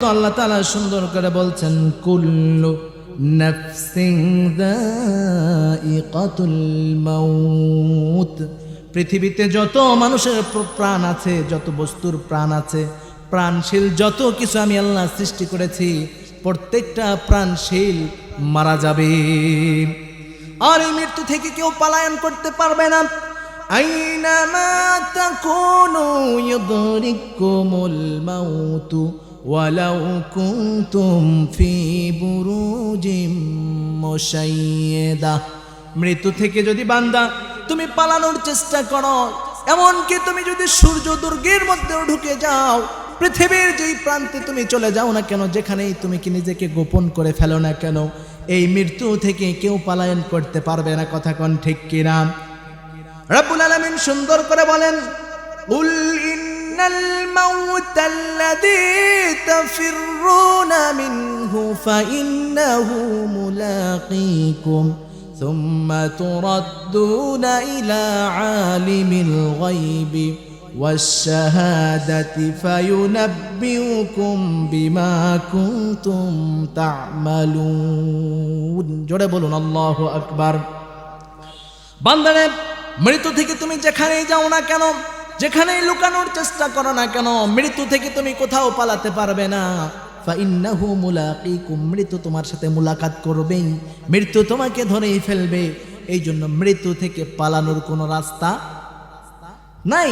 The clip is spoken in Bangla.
তো আল্লাহ তাআলা সুন্দর করে বলছেন, কুল্লু পৃথিবীতে যত মানুষের প্রাণ আছে, যত বস্তুর প্রাণ আছে, প্রাণশীল যত কিছু আমি আল্লাহ সৃষ্টি করেছি, প্রত্যেকটা প্রাণশীল মারা যাবে। আর এই মৃত্যু থেকে কেউ পালায়ন করতে পারবে না। আইনামা তাকুনু ওয়ালাউ কুনতুম ফি বুরুজিম মুশাইয়্যিদা মৃত্যু থেকে যদি বান্দা তুমি পালানোর চেষ্টা করো, এমনকি তুমি যদি সূর্য দুর্গের মধ্যেও ঢুকে যাও, পৃথিবীর যেই প্রান্তে তুমি চলে যাও না কেন, যেখানেই তুমি কি নিজেকে গোপন করে ফেলো না কেন, এই মৃত্যু থেকে কেউ পালায়ন করতে পারবে না, কথা কোন ঠিক কিনা? রব্বুল আলামিন সুন্দর করে বলেন, উল ان الموت الذي تفرون منه فانه ملاقيكم ثم تردون الى عالم الغيب والشهاده فينبئكم بما كنتم تعملون جوڑے بولون الله اكبر বান্দারে মৃত্যু থেকে তুমি যেখানেই যাও না কেন যেখানেই লুকানোর চেষ্টা করো না কেন, মৃত্যু থেকে তুমি কোথাও পালাতে পারবে না। ফাইন্নাহু মুলাকিকুম, মৃত্যু তোমার সাথে মুলাকাত করবেই। মৃত্যু তোমাকে ধরেই ফেলবে। এই জন্য মৃত্যু থেকে পালানোর কোনো রাস্তা নাই।